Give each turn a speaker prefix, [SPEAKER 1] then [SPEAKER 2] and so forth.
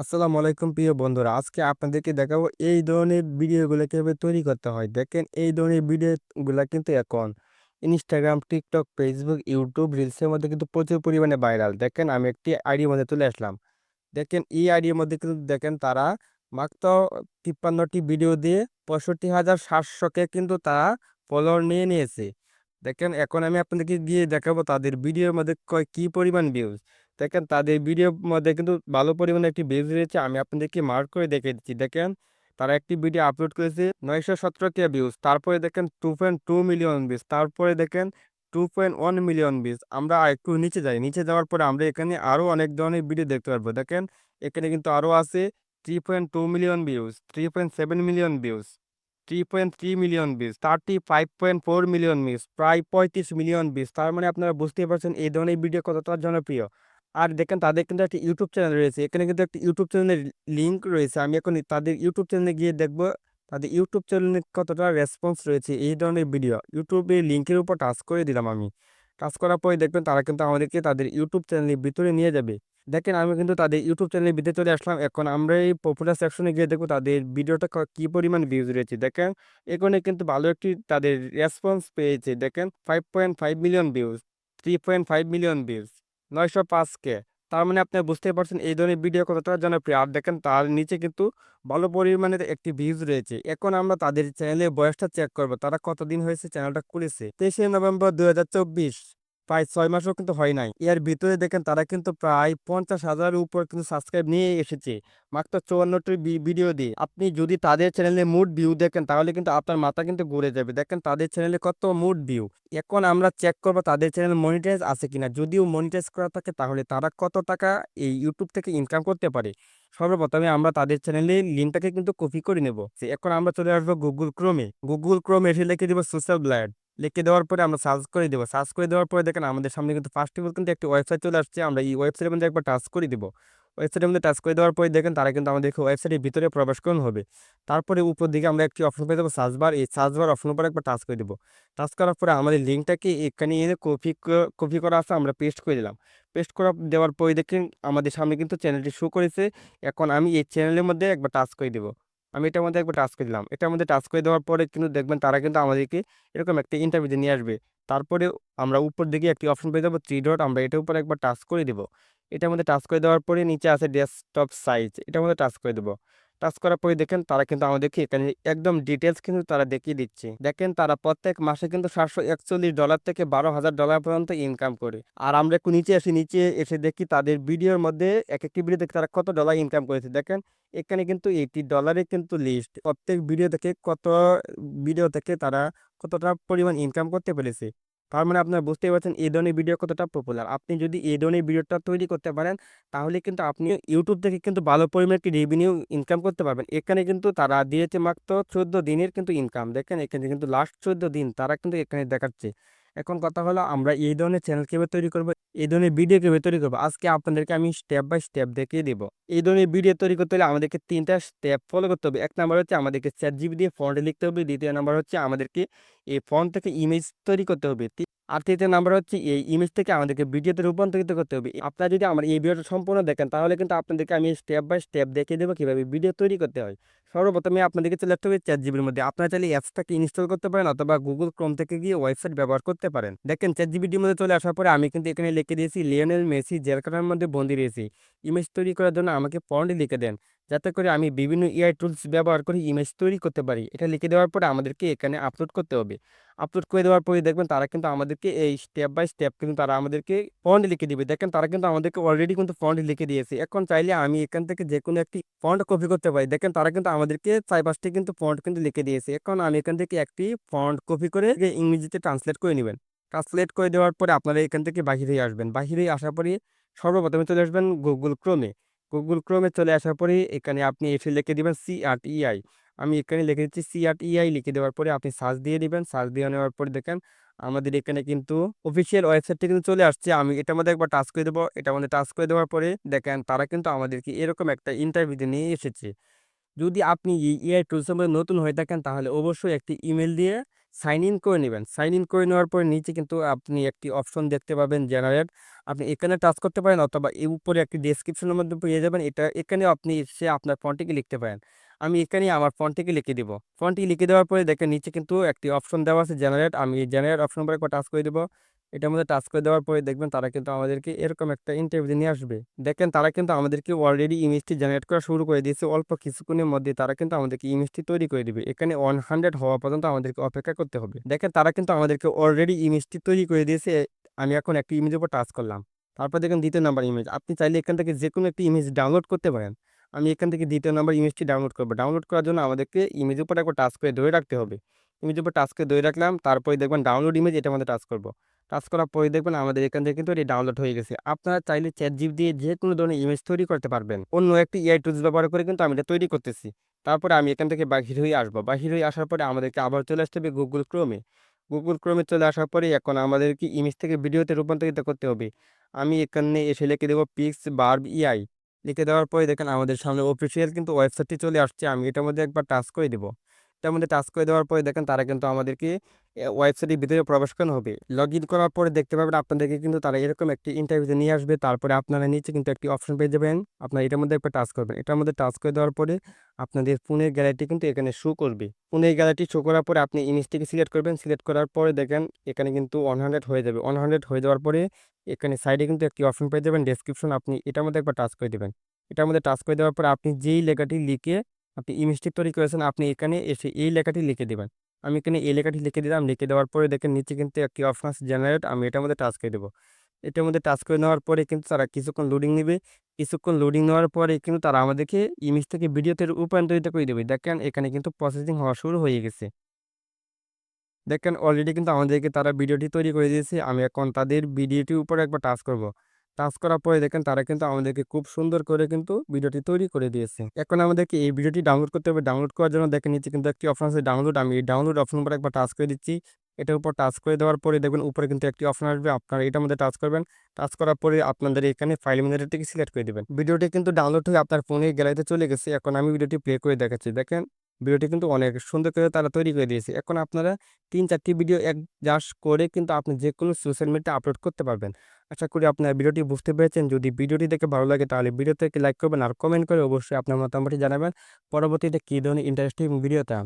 [SPEAKER 1] আসসালামু আলাইকুম প্রিয় বন্ধুরা, আজকে আপনাদেরকে দেখাবো এই ধরনের ভিডিওগুলো কীভাবে তৈরি করতে হয়। দেখেন এই ধরনের ভিডিওগুলো কিন্তু এখন ইনস্টাগ্রাম টিকটক ফেসবুক ইউটিউব রিলসের মধ্যে কিন্তু প্রচুর পরিমাণে ভাইরাল দেখেন আমি একটি আইডির মধ্যে চলে আসলাম। দেখেন এই আইডির মধ্যে কিন্তু দেখেন তারা মাত্র তিপ্পান্নটি ভিডিও দিয়ে পঁয়ষট্টি হাজার সাতশোকে কিন্তু তারা ফলোয়ার নিয়ে নিয়েছে। দেখেন এখন আমি আপনাদেরকে গিয়ে দেখাবো তাদের ভিডিওর মধ্যে কি পরিমাণ ভিউজ দেখেন তাদের ভিডিওর মধ্যে কিন্তু ভালো পরিমাণে একটি ভিউজ রয়েছে। আমি আপনাদেরকে মার্ক করে দেখে দিচ্ছি। দেখেন তারা একটি ভিডিও আপলোড করেছে নয়শো সতেরো কে ভিউজ তারপরে দেখেন two point two million views তারপরে দেখেন two point one million views আমরা একটু নিচে যাই। নিচে যাওয়ার পরে আমরা এখানে আরও অনেক ধরনের ভিডিও দেখতে পারব। দেখেন এখানে কিন্তু আরও আছে three point two million views three point seven million views three point three million views thirty five point four million views প্রায় পঁয়ত্রিশ মিলিয়ন ভিউজ তার মানে আপনারা বুঝতেই পারছেন এই ধরনের ভিডিও কতটা জনপ্রিয়। আর দেখেন তাদের কিন্তু একটা ইউটিউব চ্যানেল রয়েছে। এখানে কিন্তু একটা ইউটিউব চ্যানেলের লিঙ্ক রয়েছে। আমি এখন তাদের ইউটিউব চ্যানেলে গিয়ে দেখব, তাদের ইউটিউব চ্যানেলে কতটা রেসপন্স রয়েছে এই ধরনের ভিডিও ইউটিউবে লিঙ্কের উপর টাচ করে দিলাম আমি। টাচ করার পরে দেখবেন তারা কিন্তু আমাদেরকে তাদের ইউটিউব চ্যানেলের ভিতরে নিয়ে যাবে। দেখেন আমি কিন্তু তাদের ইউটিউব চ্যানেলের ভিতরে চলে আসলাম। এখন আমরা এই পপুলার সেকশনে গিয়ে দেখব তাদের ভিডিওটা কী পরিমাণ ভিউজ রয়েছে। দেখেন এখানে কিন্তু ভালো একটি তাদের রেসপন্স পেয়েছে। দেখেন five point five million views three point five million views নয়শো পাঁচকে। তার মানে আপনি বুঝতেই পারছেন এই ধরনের ভিডিও কতটা জনপ্রিয়। আর দেখেন তার নিচে কিন্তু ভালো পরিমাণে একটি ভিউজ রয়েছে। এখন আমরা তাদের চ্যানেলের বয়সটা চেক করব। তারা কতদিন হয়েছে? চ্যানেলটা খুলেছে? তেইশে নভেম্বর দু হাজার চব্বিশ। প্রায় ছয় মাসও কিন্তু হয় নাই। এর ভিতরে দেখেন তারা কিন্তু প্রায় পঞ্চাশ হাজারের উপর কিন্তু সাবস্ক্রাইব নিয়ে এসেছে। মাত্র চুয়ান্নটি ভিডিও দিয়ে। আপনি যদি তাদের চ্যানেলে মুড ভিউ দেখেন, তাহলে কিন্তু আপনার মাথা কিন্তু ঘুরে যাবে। দেখেন তাদের চ্যানেলে কত মুড ভিউ এখন আমরা চেক করব তাদের চ্যানেল মনিটাইজ আছে কিনা। যদিও মনিটাইজ করা থাকে, তাহলে তারা কত টাকা এই ইউটিউব থেকে ইনকাম করতে পারে? সর্বপ্রথমে আমরা তাদের চ্যানেলে লিঙ্কটাকে কিন্তু কপি করে নেব। এখন আমরা চলে আসব গুগল ক্রোমে গুগল ক্রোমে এসে লিখে দিব সোশ্যাল ব্লাড লিখে দেওয়ার পরে আমরা সার্চ করে দেবো। সার্চ করে দেওয়ার পরে দেখেন আমাদের সামনে কিন্তু ফার্স্ট অফ কিন্তু একটি ওয়েবসাইট চলে আসছে, আমরা এই ওয়েবসাইটের মধ্যে একবার টাচ করে দিব। ওয়েবসাইটের মধ্যে টাচ করে দেওয়ার পরে দেখেন তারা কিন্তু আমাদেরকে ওয়েবসাইটের ভিতরে প্রবেশ করানো হবে। তারপরে উপর দিকে আমরা একটি অপশন পেয়ে দেবো সার্চ বার এই সার্চ বার অপশন উপর একবার টাচ করে দেবো। টাচ করার পরে আমাদের লিঙ্কটাকে এখানে এনে কপি কপি করা আছে, আমরা পেস্ট করে দিলাম পেস্ট করা, দেওয়ার পরে দেখেন আমাদের সামনে কিন্তু চ্যানেলটি শো করেছে। এখন আমি এই চ্যানেলের মধ্যে একবার টাচ করে দেবো। আমি এটার মধ্যে একবার টাস্ক করে দিলাম। এটার মধ্যে টাস্ক করে দেওয়ার পরে কিন্তু দেখবেন তারা কিন্তু আমাদেরকে এরকম একটা ইন্টারভিউ নিয়ে আসবে। তারপরে আমরা উপর দিকে একটি অপশন পেয়ে যাব থ্রি ডট আমরা এটার উপর একবার টাস্ক করে দেবো। এটার মধ্যে টাস্ক করে দেওয়ার পরে নিচে আছে ডেস্কটপ সাইজ এটার মধ্যে টাস্ক করে দেবো। টাচ করার পরে দেখেন তারা কিন্তু আমাদেরকে এখানে একদম ডিটেলস কিন্তু তারা দেখিয়ে দিচ্ছে। দেখেন তারা প্রত্যেক মাসে কিন্তু সাতশো একচল্লিশ ডলার থেকে বারো হাজার ডলার পর্যন্ত ইনকাম করে। আর আমরা একটু নিচে আসি, নিচে এসে দেখি তাদের ভিডিওর মধ্যে এক একটি ভিডিও দেখে তারা কত ডলার ইনকাম করেছে। দেখেন এখানে কিন্তু এইটি ডলারের কিন্তু লিস্ট প্রত্যেক ভিডিও থেকে কত ভিডিও থেকে তারা কতটা পরিমাণ ইনকাম করতে পেরেছে। তার মানে আপনারা বুঝতেই পারছেন এই ধরনের ভিডিও কতটা পপুলার আপনি যদি এই ধরনের ভিডিওটা তৈরি করতে পারেন, তাহলে কিন্তু আপনি ইউটিউব থেকে কিন্তু ভালো পরিমাণে একটি রেভিনিউ ইনকাম করতে পারবেন। এখানে কিন্তু তারা দিয়েছে মাত্র চোদ্দ দিনের কিন্তু ইনকাম দেখেন? এখানে কিন্তু লাস্ট চোদ্দ দিন তারা কিন্তু এখানে দেখাচ্ছে। এখন কথা হলো, আমরা এই ধরনের চ্যানেল কীভাবে তৈরি করব? এই ধরনের ভিডিও কীভাবে তৈরি করব। আজকে আপনাদেরকে আমি স্টেপ বাই স্টেপ দেখিয়ে দিব। এই ধরনের ভিডিও তৈরি করতে হলে আমাদেরকে তিনটা স্টেপ ফলো করতে হবে। এক নাম্বার হচ্ছে আমাদেরকে চ্যাট জিবি দিয়ে ফন্টে লিখতে হবে। দ্বিতীয় নাম্বার হচ্ছে আমাদেরকে এই ফন্ট থেকে ইমেজ তৈরি করতে হবে। আর তৃতীয় নাম্বার হচ্ছে এই ইমেজ থেকে আমাদেরকে ভিডিওতে রূপান্তরিত করতে হবে। আপনারা যদি আমার এই ভিডিওটা সম্পূর্ণ দেখেন, তাহলে কিন্তু আপনাদেরকে আমি স্টেপ বাই স্টেপ দেখিয়ে দেবো কীভাবে ভিডিও তৈরি করতে হয়। সর্বপ্রথমে আপনাদেরকে চলে আসতে হবে চ্যাট জিবির মধ্যে। আপনারা চাইলে অ্যাপসটাকে ইনস্টল করতে পারেন অথবা গুগল ক্রোম থেকে গিয়ে ওয়েবসাইট ব্যবহার করতে পারেন। দেখেন চ্যাট জিবিটির মধ্যে চলে আসার পরে আমি কিন্তু এখানে লিখে দিয়েছি লিওনেল মেসি জেলখানার মধ্যে বন্দি রয়েছি। ইমেজ তৈরি করার জন্য আমাকে পয়েন্ট লিখে দেন। যাতে করে আমি বিভিন্ন এআই টুলস ব্যবহার করে ইমেজ তৈরি করতে পারি। এটা লিখে দেওয়ার পরে আমাদেরকে এখানে আপলোড করতে হবে। আপলোড করে দেওয়ার পরে দেখবেন তারা কিন্তু আমাদেরকে এই স্টেপ বাই স্টেপ কিন্তু তারা আমাদেরকে ফন্ট লিখে দিবে। দেখেন তারা কিন্তু আমাদেরকে অলরেডি কিন্তু ফন্ট লিখে দিয়েছে। এখন চাইলে আমি এখান থেকে যে কোনো একটি ফন্ট কপি করতে পারি। দেখেন তারা কিন্তু আমাদেরকে চার পাঁচটি কিন্তু ফন্ট কিন্তু লিখে দিয়েছে। এখন আমি এখান থেকে একটি ফন্ট কপি করে ইংরেজিতে ট্রান্সলেট করে নেবেন। ট্রান্সলেট করে দেওয়ার পরে আপনারা এখান থেকে বাহিরে আসবেন। বাহিরে আসার পরে সর্বপ্রথমে চলে আসবেন গুগল ক্রোমে গুগল ক্রোমে চলে আসার পরে এখানে আপনি এসে লিখে দিবেন সি আর ইআই আমি এখানে লিখে দিচ্ছি সি আর ইআই লিখে দেওয়ার পরে আপনি সার্চ দিয়ে দিবেন। সার্চ দিয়ে নেওয়ার পরে দেখেন, আমাদের এখানে কিন্তু অফিসিয়াল ওয়েবসাইটটি কিন্তু চলে আসছে। আমি এটার মধ্যে একবার টাচ করে দেবো। এটার মধ্যে টাচ করে দেওয়ার পরে দেখেন, তারা কিন্তু আমাদেরকে এরকম একটা ইন্টারভিউতে নিয়ে এসেছে। যদি আপনি এই এআই টুলসের মধ্যে নতুন হয়ে থাকেন, তাহলে অবশ্যই একটি ইমেল দিয়ে সাইন ইন করে নেবেন। সাইন ইন করে নেওয়ার পরে নিচে কিন্তু আপনি একটি অপশন দেখতে পাবেন জেনারেট আপনি এখানে টাচ করতে পারেন অথবা এই উপরে একটি ডেসক্রিপশনের মধ্যে পেয়ে যাবেন। এটা এখানে আপনি এসে আপনার ফোনটিকে লিখতে পারেন। আমি এখানে আমার ফোনটিকে লিখে দিব। ফোনটি লিখে দেওয়ার পরে দেখেন নিচে কিন্তু একটি অপশন দেওয়া আছে জেনারেট আমি জেনারেট অপশন পরে টাচ করে দেবো। এটার মধ্যে টাচ করে দেওয়ার পরে দেখবেন তারা কিন্তু আমাদেরকে এরকম একটা ইন্টারভিউ নিয়ে আসবে। দেখেন তারা কিন্তু আমাদেরকে অলরেডি ইমেজটি জেনারেট করা শুরু করে দিয়েছে। অল্প কিছুক্ষণের মধ্যে তারা কিন্তু আমাদেরকে ইমেজটি তৈরি করে দিবে। এখানে ওয়ান হান্ড্রেড হওয়া পর্যন্ত আমাদেরকে অপেক্ষা করতে হবে। দেখেন তারা কিন্তু আমাদেরকে অলরেডি ইমেজটি তৈরি করে দিয়েছে। আমি এখন একটি ইমেজের উপর টাচ করলাম। তারপর দেখেন দ্বিতীয় নাম্বার ইমেজ আপনি চাইলে এখান থেকে যে কোনো একটি ইমেজ ডাউনলোড করতে পারেন। আমি এখান থেকে দ্বিতীয় নাম্বার ইমেজটি ডাউনলোড করব। ডাউনলোড করার জন্য আমাদেরকে ইমেজের উপর একবার টাচ করে ধরে রাখতে হবে। ইমেজের উপর টাচ করে ধরে রাখলাম। তারপরে দেখবেন ডাউনলোড ইমেজ এটা আমাদের টাচ করব। টাচ করার পরে দেখবেন আমাদের এখান থেকে কিন্তু এটি ডাউনলোড হয়ে গেছে। আপনারা চাইলে চ্যাট জিপ দিয়ে যে কোনো ধরনের ইমেজ তৈরি করতে পারবেন। অন্য একটি এআই টুলস ব্যবহার করে কিন্তু আমি এটা তৈরি করতেছি। তারপরে আমি এখান থেকে বাহির হয়ে আসব। বাহির হয়ে আসার পরে আমাদেরকে আবার চলে আসতে হবে গুগল ক্রোমে গুগল ক্রোমে চলে আসার পরে এখন আমাদেরকে ইমেজ থেকে ভিডিওতে রূপান্তরিত করতে হবে। আমি এখানে এসে লিখে দেবো পিক্স বার্ব ইআই লিখে দেওয়ার পরে দেখেন আমাদের সামনে অফিসিয়াল কিন্তু ওয়েবসাইটটি চলে আসছে। আমি এটার মধ্যে একবার টাচ করে দেবো। এটার মধ্যে টাচ করে দেওয়ার পরে দেখেন তারা কিন্তু আমাদেরকে ওয়েবসাইটের ভিতরে প্রবেশ করানো হবে। লগ ইন করার পরে দেখতে পাবেন আপনাদেরকে কিন্তু তারা এরকম একটি ইন্টারভিউতে নিয়ে আসবে। তারপরে আপনারা নিচে কিন্তু একটি অপশন পেয়ে যাবেন। আপনারা এটার মধ্যে একটা টাচ করবেন। এটার মধ্যে টাচ করে দেওয়ার পরে আপনাদের ফোনের গ্যালারিটি কিন্তু এখানে শো করবে। ফোনের গ্যালারিটি শো করার পরে আপনি ইমেজটিকে সিলেক্ট করবেন। সিলেক্ট করার পরে দেখেন এখানে কিন্তু ওয়ান হান্ড্রেড হয়ে যাবে। ওয়ান হান্ড্রেড হয়ে যাওয়ার পরে এখানে সাইডে কিন্তু একটি অপশন পেয়ে যাবেন। ডেসক্রিপশন আপনি এটার মধ্যে একবার টাচ করে দেবেন। এটার মধ্যে টাচ করে দেওয়ার পরে আপনি যেই লেখাটি লিখে আপনি ইমেজটি তৈরি করেছেন, আপনি এখানে এসে এই লেখাটি লিখে দেবেন। আমি এখানে এই লেখাটি লিখে দিলাম, লিখে দেওয়ার পরে দেখেন নিচে কিন্তু একটি অপশন আছে জেনারেট আমি এটার মধ্যে টাচ করে দেবো। এটার মধ্যে টাচ করে নেওয়ার পরে কিন্তু তারা কিছুক্ষণ লোডিং নেবে। কিছুক্ষণ লোডিং নেওয়ার পরে কিন্তু তারা আমাদেরকে ইমেজ থেকে ভিডিওতে রূপান্তরিত করে দেবে। দেখেন এখানে কিন্তু প্রসেসিং হওয়া শুরু হয়ে গেছে। দেখেন অলরেডি কিন্তু আমাদেরকে তারা ভিডিওটি তৈরি করে দিয়েছে, আমি এখন তাদের ভিডিওটির উপরে একবার টাচ করব। টাচ করার পরে দেখেন তারা কিন্তু আমাদেরকে খুব সুন্দর করে কিন্তু ভিডিওটি তৈরি করে দিয়েছে। এখন আমাদেরকে এই ভিডিওটি ডাউনলোড করতে হবে। ডাউনলোড করার জন্য দেখেন নিচে কিন্তু একটি অপশন আছে ডাউনলোড আমি এই ডাউনলোড অপশন উপর একবার টাচ করে দিচ্ছি। এটার উপর টাচ করে দেওয়ার পরে দেখবেন উপরে কিন্তু একটি অপশন আসবে। আপনারা এটার মধ্যে টাচ করবেন। টাচ করার পরে আপনাদের এখানে ফাইল ম্যানেজার থেকে সিলেক্ট করে দেবেন। ভিডিওটি কিন্তু ডাউনলোড হয়ে আপনার ফোনে গ্যালারিতে চলে গেছে। এখন আমি ভিডিওটি প্লে করে দেখাচ্ছি। দেখেন ভিডিওটি কিন্তু অনেক সুন্দর করে তারা তৈরি করে দিয়েছে। এখন আপনারা তিন চারটি ভিডিও এক জাস করে কিন্তু আপনি যে কোনো সোশ্যাল মিডিয়াতে আপলোড করতে পারবেন। আশা করি আপনার ভিডিওটি বুঝতে পেরেছেন। যদি ভিডিওটি দেখে ভালো লাগে তাহলে ভিডিওতে লাইক করবেন আর কমেন্ট করে অবশ্যই আপনার মতামতটি জানাবেন। পরবর্তীতে কী ধরনের ইন্টারেস্টিং ভিডিও চান